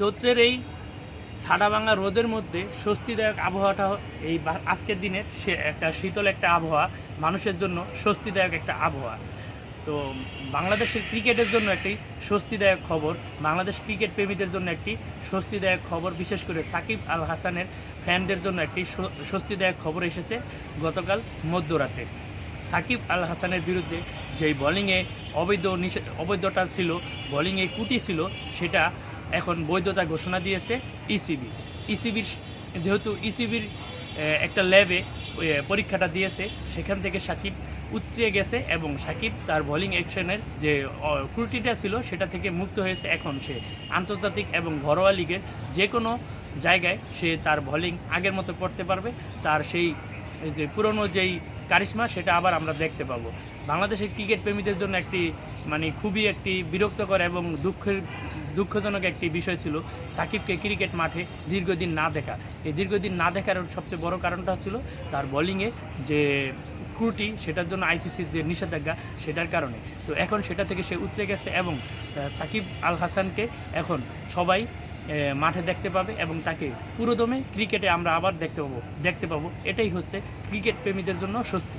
চৈত্রের এই ঠাডা ভাঙা রোদের মধ্যে স্বস্তিদায়ক আবহাওয়াটা এই আজকের দিনের সে একটা শীতল একটা আবহাওয়া, মানুষের জন্য স্বস্তিদায়ক একটা আবহাওয়া। তো বাংলাদেশের ক্রিকেটের জন্য একটি স্বস্তিদায়ক খবর, বাংলাদেশ ক্রিকেট প্রেমীদের জন্য একটি স্বস্তিদায়ক খবর, বিশেষ করে সাকিব আল হাসানের ফ্যানদের জন্য একটি স্বস্তিদায়ক খবর এসেছে গতকাল মধ্যরাতে। সাকিব আল হাসানের বিরুদ্ধে যেই বোলিংয়ে অবৈধ অবৈধতা ছিল বোলিংয়ে কুটি ছিল, সেটা এখন বৈধতা ঘোষণা দিয়েছে E ইসিবি ইসিবির যেহেতু ইসিবির একটা ল্যাবে পরীক্ষাটা দিয়েছে, সেখান থেকে সাকিব উতরে গেছে এবং সাকিব তার বোলিং অ্যাকশনের যে ক্রুটিটা ছিল সেটা থেকে মুক্ত হয়েছে এখন সে। আন্তর্জাতিক এবং ঘরোয়া লিগের যে কোনো জায়গায় সে তার বোলিং আগের মতো করতে পারবে। তার সেই যে পুরনো যেই কারিশমা, সেটা আবার আমরা দেখতে পাবো। বাংলাদেশের ক্রিকেট প্রেমীদের জন্য একটি মানে খুবই একটি বিরক্তকর এবং দুঃখের, দুঃখজনক একটি বিষয় ছিল সাকিবকে ক্রিকেট মাঠে দীর্ঘদিন না দেখা। এই দীর্ঘদিন না দেখার সবচেয়ে বড় কারণটা ছিল তার বলিংয়ে যে ক্রুটি সেটার জন্য আইসিসির যে নিষেধাজ্ঞা, সেটার কারণে। তো এখন সেটা থেকে সে উতরে গেছে এবং সাকিব আল হাসানকে এখন সবাই মাঠে দেখতে পাবে এবং তাকে পুরোদমে ক্রিকেটে আমরা আবার দেখতে পাবো দেখতে পাবো। এটাই হচ্ছে ক্রিকেট প্রেমীদের জন্য স্বস্তি।